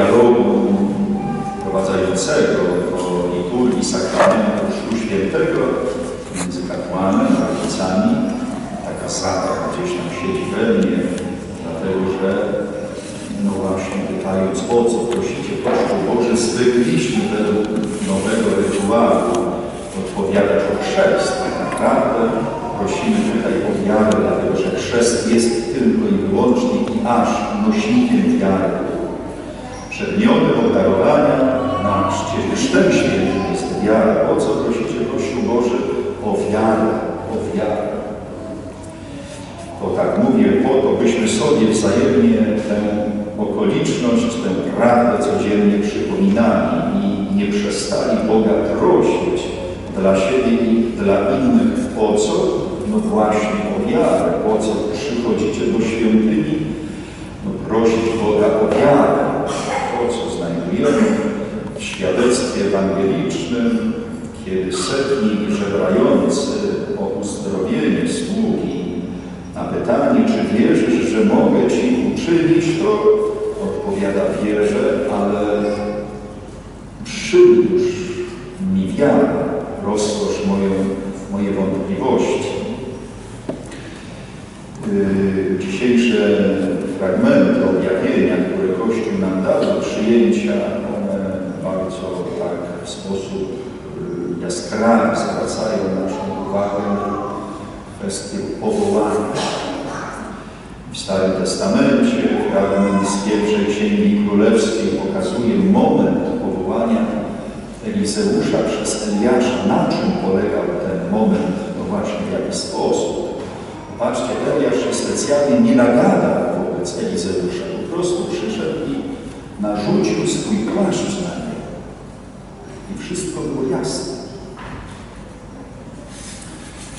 dialogu prowadzającego do liturgii sakramentu Chrztu Świętego między kapłanem a rodzicami. Taka zabawa gdzieś tam siedzi we mnie, dlatego że no właśnie pytając o co prosicie Kościół Boże, zwykliśmy według nowego rytuału odpowiadać o chrzest. Tak naprawdę prosimy tutaj o wiarę, dlatego że chrzest jest tylko i wyłącznie i aż nośnikiem wiary. Przedmiotem obdarowania na chrztem świętym jest wiara. O co prosicie Kościół Boże? O wiarę, o wiarę. To tak mówię po to, byśmy sobie wzajemnie tę okoliczność, tę prawdę codziennie przypominali i nie przestali Boga prosić dla siebie i dla innych o co? No właśnie o wiarę. Po co przychodzicie do świątyni? No prosić Boga o wiarę. Co znajdujemy w świadectwie ewangelicznym, kiedy setnik żebrający o uzdrowienie sługi na pytanie, czy wierzysz, że mogę Ci uczynić, to odpowiada wierzę, ale przybliż mi wiarę, rozkosz moją, moje wątpliwości. Yy, dzisiejsze fragmenty objawienia, które Kościół nam dał do przyjęcia, one bardzo tak w sposób yy, jaskrawy zwracają naszą uwagę na kwestię powołania. W Starym Testamencie fragment z pierwszej Księgi Królewskiej pokazuje moment powołania Elizeusza przez Eliasza. Na czym polegał ten moment? No właśnie w jaki sposób. Patrzcie, Eliasz się specjalnie nie nagada wobec Elizeusza. Po prostu przyszedł i narzucił swój płaszcz na niego. I wszystko było jasne.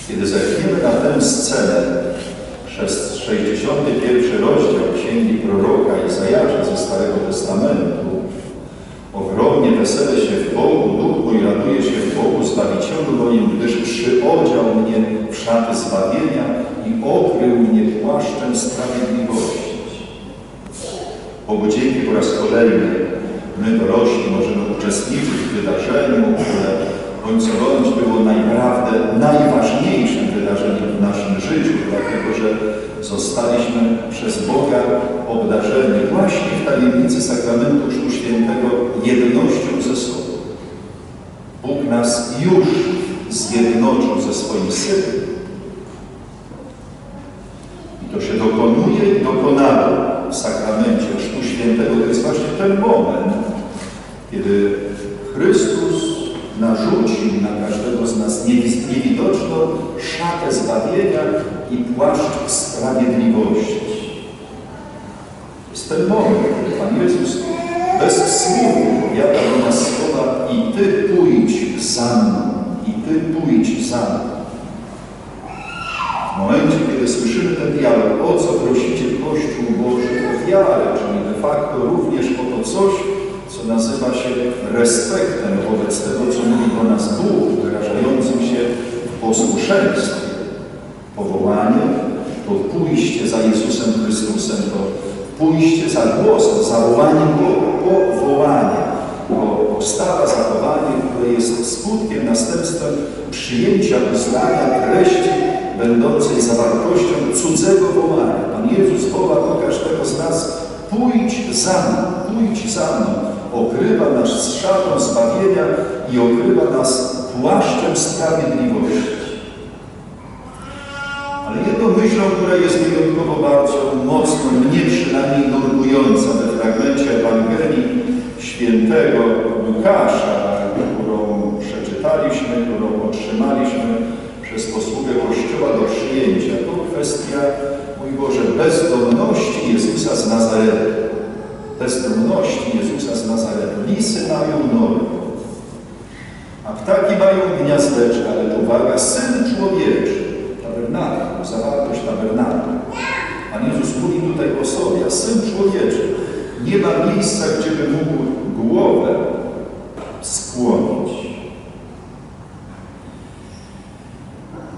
Kiedy zerkniemy na tę scenę, przez 61 rozdział Księgi Proroka Izajasza ze Starego Testamentu, ogromnie wesele się w Bogu, duch mój raduje się w Bogu, Zbawicielu moim, gdyż przyodział mnie w szaty zbawienia i okrył mnie płaszczem sprawiedliwości. Bogu dzięki po raz kolejny my dorośli możemy uczestniczyć w wydarzeniu, które końcować było naprawdę najważniejszym wydarzeniem w naszym życiu, dlatego że zostaliśmy przez Boga obdarzeni właśnie w tajemnicy sakramentu Chrztu Świętego jednością ze sobą. Bóg nas już zjednoczył ze swoim Synem. I to się dokonuje i dokonało w sakramencie Chrztu Świętego. To jest właśnie ten moment, kiedy Chrystus narzucił na każdego z nas niewidoczną szatę zbawienia i płaszcz sprawiedliwości. To jest ten moment, kiedy Pan Jezus bez słów powiada do nas słowa i Ty pójdź za mną, i Ty pójdź za mną. W momencie, kiedy słyszymy ten dialog, o co prosicie Kościół Boży, o wiarę, czyli de facto również o to coś, co nazywa się respektem wobec tego, co mówi do nas Bóg, wyrażającym się w posłuszeństwie. Powołanie to pójście za Jezusem Chrystusem, to pójście za głosem, za wołaniem Boga, powołanie, to postawa, zachowanie, które jest skutkiem, następstwem przyjęcia uznania treści będącej zawartością cudzego wołania. Pan Jezus woła do każdego z nas pójdź za mną, pójdź za mną. Okrywa nas szatą zbawienia i okrywa nas płaszczem sprawiedliwości. Ale jedną myślą, która jest wyjątkowo bardzo mocno, mnie przynajmniej nurtująca we fragmencie Ewangelii świętego Łukasza, którą przeczytaliśmy, którą otrzymaliśmy przez posługę Kościoła do przyjęcia, to kwestia, mój Boże, bezdomności Jezusa z Nazaretu. Bezdomności Jezusa z Nazaretu. Lisy mają nory, a ptaki mają gniazdeczka, ale uwaga, Syn Człowieczy, tabernakel, zawartość tabernakel. Pan Jezus mówi tutaj o sobie, Syn Człowieczy nie ma miejsca, gdzie by mógł głowę skłonić.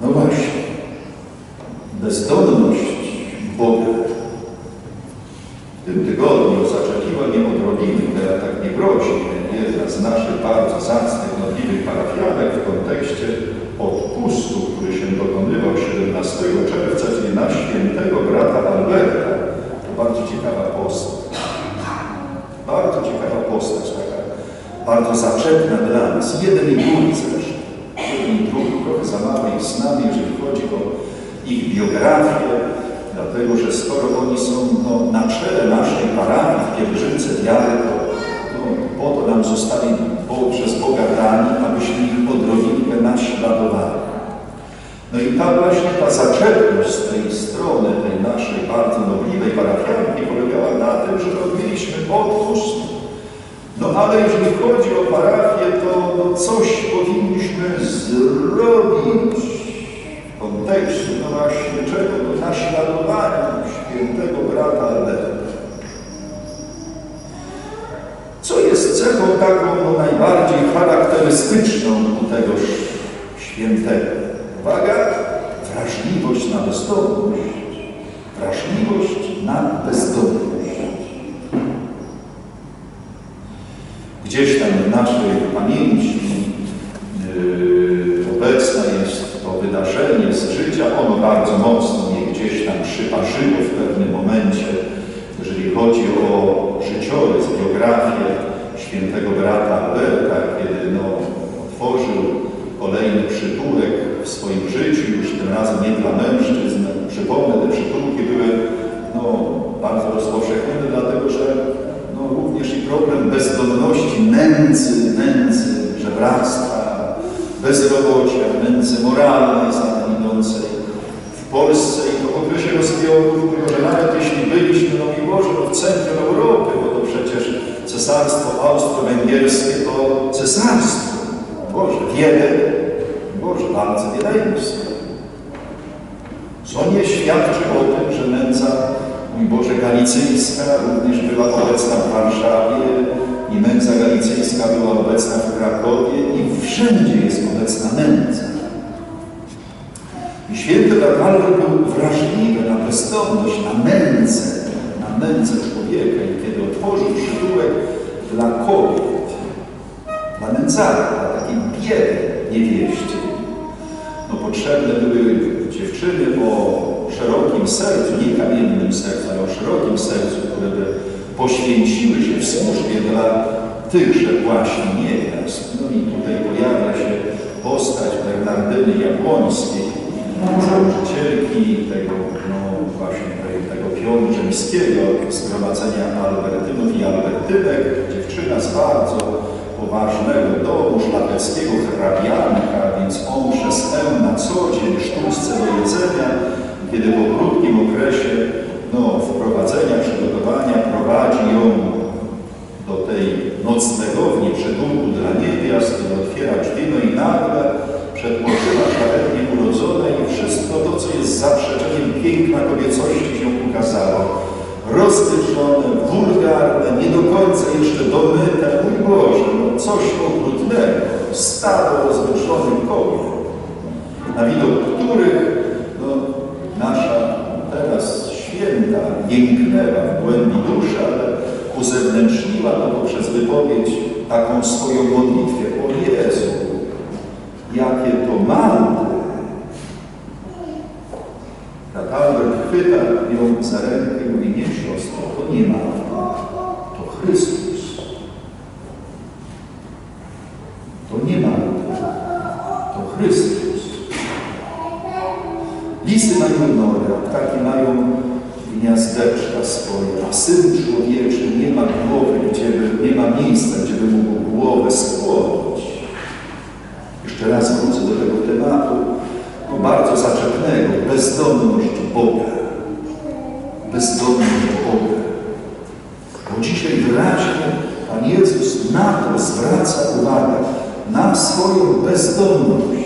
No właśnie, Boga. W tym tygodniu zaczepiła mnie odrobiny z naszych bardzo zacnych, modliwych parafianek w kontekście odpustu, który się dokonywał 17 czerwca, czyli na świętego brata Alberta. To bardzo ciekawa postać. Bardzo ciekawa postać, taka bardzo zaczepna dla nas. Jeden i drugi zresztą. Jeden i drugi, trochę za mało ich znamy, jeżeli chodzi o ich biografię, dlatego że skoro oni są no, na czele naszej parafii w pielgrzymce wiary, to no, po to nam zostali bo, przez Boga dani, abyśmy ich odrobinkę naśladowali. No i ta właśnie ta zaczepność z tej strony, tej naszej bardzo nobliwej parafianki polegała na tym, że robiliśmy odpust. No ale jeżeli chodzi o parafię, to no, coś powinniśmy zrobić w kontekście, no właśnie czego? No naśladowania świętego brata Alberta. Co jest cechą taką no, najbardziej charakterystyczną u tegoż świętego? Uwaga, wrażliwość na bezdomność. Wrażliwość na bezdomność. Gdzieś tam w naszej pamięci yy, obecne jest to wydarzenie z życia. Ono bardzo mocno mnie gdzieś tam przyparzyło w pewnym momencie, jeżeli chodzi o życiorys, biografię świętego brata Alberta, kiedy no, otworzył kolejny przytułek w swoim życiu, już tym razem nie dla mężczyzn. Przypomnę, te przytułki były no, bardzo rozpowszechnione, dlatego że no, również i problem bezdomności, nędzy, nędzy, żebractwa, bezrobocia, nędzy moralnej za tym w Polsce i to w okresie rozbiorów, że nawet jeśli byliśmy, no i Boże, no w centrum Europy, bo to przecież cesarstwo austro-węgierskie to cesarstwo. Boże, Wiedeń, Boże, bardzo wiedeńskie. Co nie świadczy o tym, że nędza, mój Boże, galicyjska również była obecna w Warszawie i nędza galicyjska była obecna w Krakowie i wszędzie jest obecna nędza. Albert był wrażliwy na bezdomność, na nędzę, na nędzę człowieka i kiedy otworzył przytułek dla kobiet, dla nędzarek, dla takiej biedy niewieście, no potrzebne były dziewczyny o szerokim sercu, nie kamiennym sercu, ale o szerokim sercu, które by poświęciły się w służbie dla tychże właśnie niewiast. No i tutaj pojawia się postać Bernardyny Jabłońskiej, założycielki tego, no właśnie tego pionu rzymskiego, zgromadzenia Albertynów i Albertynek, dziewczyna z bardzo poważnego domu szlacheckiego hrabianka, więc on przez tę na co dzień sztuczce do jedzenia, kiedy po krótkim okresie no, wprowadzenia, przygotowania prowadzi ją do tej noclegowni przytułku dla niewiast, otwiera drzwi, no i nagle przed oczyma szlachetnie urodzonej i wszystko to, co jest zaprzeczeniem piękna kobiecości się ukazało. Rozwyczone, wulgarne, nie do końca jeszcze domyte, mój Boże, no coś okrutnego, stado rozwyczonych kobiet, na widok których no, nasza teraz święta jęknęła w głębi duszy, ale uzewnętrzniła to poprzez wypowiedź taką swoją modlitwę. O Jezu, jakie to małe. Chwyta ją za rękę i mówi, nie siostro, to nie małe, to Chrystus. To nie małe, to Chrystus. Lisy mają nory, a ptaki mają gniazdeczka swoje, a Syn Człowieczy nie ma głowy, gdzie by, nie ma miejsca, gdzie by mógł głowę skłonić. Jeszcze raz wrócę do tego tematu, no bardzo zaczepnego, bezdomność Boga. Bezdomność Boga. Bo dzisiaj wyraźnie Pan Jezus na to zwraca uwagę, na swoją bezdomność.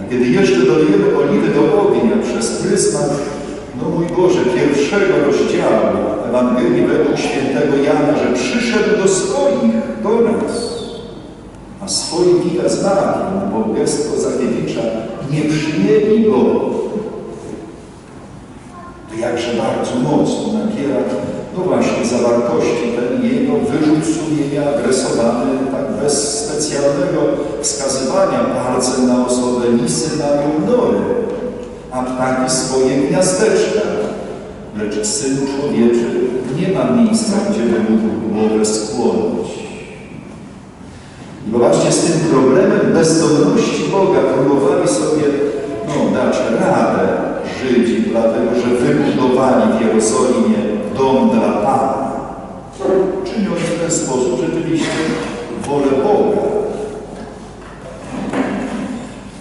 A kiedy jeszcze dolejemy oliwy do ognia przez pryzmat, no mój Boże, pierwszego rozdziału Ewangelii według świętego Jana, że przyszedł do swoich, do nas, a swoich giga znakiem, bo gestko Zakiewicza nie przyjęli go. To jakże bardzo mocno napiera no właśnie, zawartości ten jego wyrzut sumienia adresowany tak bez specjalnego wskazywania palcem na osobę lisy mają nory, a ptaki swoje gniazdeczka. Lecz Syn Człowieczy nie ma miejsca, gdzie by mógł głowę skłonić. I właśnie z tym problemem bezdomności Boga próbowali sobie no, dać radę Żydzi, dlatego że wybudowali w Jerozolimie dom dla Pana. Czyniąc w ten sposób rzeczywiście wolę Boga.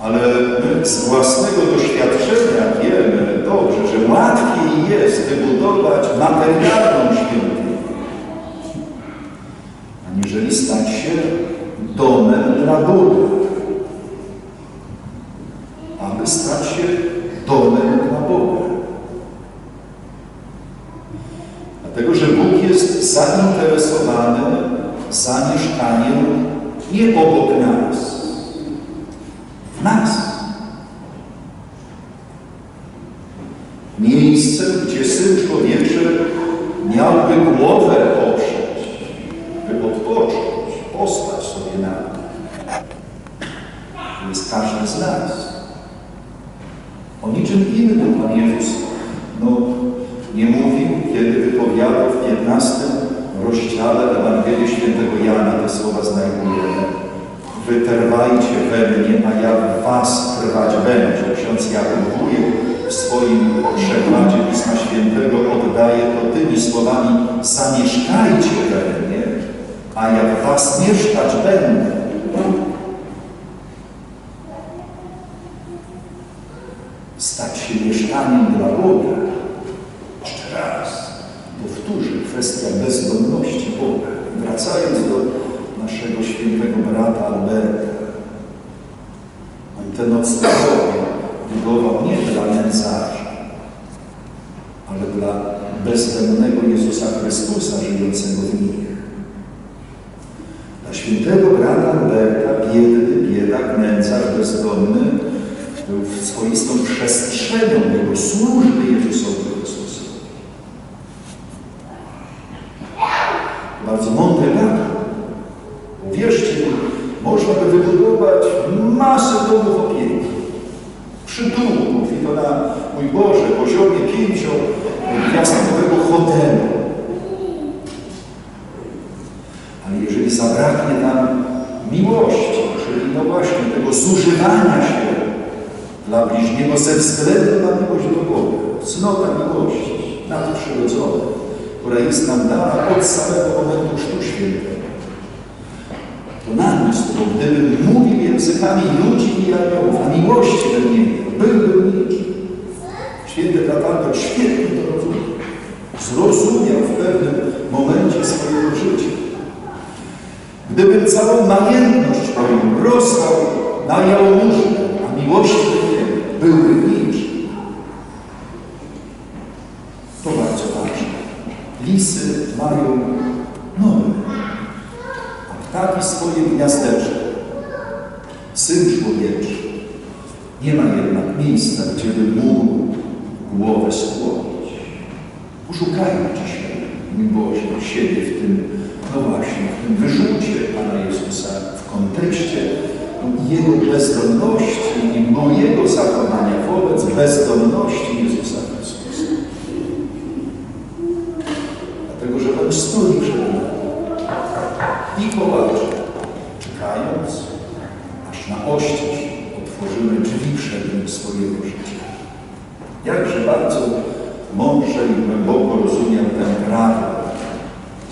Ale my z własnego doświadczenia wiemy dobrze, że łatwiej jest wybudować materialną świątynię, aniżeli stać się domem dla Boga. Aby stać się domem dla Boga. Dlatego, że Bóg jest zainteresowany zamieszkaniem nie obok nas, w nas. Miejsce, gdzie Syn Człowieczy miałby głowę oprzeć, by odpocząć, postać sobie na. To jest każdy z nas. O niczym innym Pan Jezus no, nie mówił, kiedy wypowiadał w 15 rozdziale Ewangelii Świętego Jana te słowa znajdujemy. Wytrwajcie we mnie, a ja w was trwać będę. Ksiądz Jakub Wujek w swoim przekładzie Pisma Świętego oddaje to tymi słowami zamieszkajcie we mnie, a ja w was mieszkać będę. Stać się mieszkaniem dla Boga. Kwestia bezdomności Boga. Wracając do naszego świętego brata Alberta. On ten noclegownię budował nie dla nędzarzy, ale dla bezdomnego Jezusa Chrystusa żyjącego w nich. Dla świętego brata Alberta biedny, biedak, nędzarz, bezdomny był swoistą przestrzenią Jego służby Jezusowi Chrystusowi. Bardzo mądry brat. Uwierzcie mi, można by wybudować masę domów opieki. Przytułków i to na, mój Boże, poziomie pięciogwiazdkowego hotelu. Ale jeżeli zabraknie nam miłości, czyli no właśnie tego zużywania się dla bliźniego ze względu na miłość do Boga, cnota miłości nadprzyrodzona, która jest nam dana od samego momentu Chrztu Świętego. To namysł, bo gdybym mówił językami ludzi i aniołów, a miłości we mnie byłbym nikim. Święty Albert świetnie to rozumiał. Zrozumiał w pewnym momencie swojego życia. Gdybym całą majętność moją na jałmużnę, a miłości we mnie byłby niczym. To bardzo ważne. Lisy mają nowe, a ptaki swoje gniazdeczko. Syn człowieczy nie ma jednak miejsca, gdzie by mógł głowę skłonić. Poszukajmy dzisiaj, Boże, siebie w tym, no właśnie, w tym wyrzucie Pana Jezusa w kontekście Jego bezdomności i mojego zachowania wobec bezdomności Jezusa Chrystusa. Dlatego, że On stoi przed nami i połacze, czekając, aż na oścież otworzymy drzwi przed Nim swojego życia. Jakże bardzo mądrze i głęboko rozumiał ten prawo,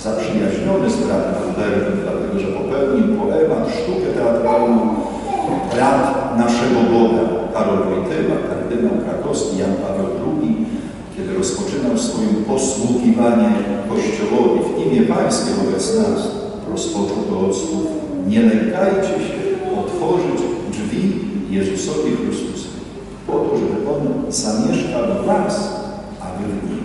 zaprzyjaźniony z bratem Albertem, dlatego że popełnił poemat, sztukę teatralną Brat naszego Boga, Karol Wojtyła, kardynał krakowski Jan Paweł II, kiedy rozpoczynał swoje posługiwanie Kościołowi w imię Pańskie wobec nas, rozpoczął to od nie lękajcie się otworzyć drzwi Jezusowi Chrystusowi, po to, żeby On zamieszkał w was, a wy w nim.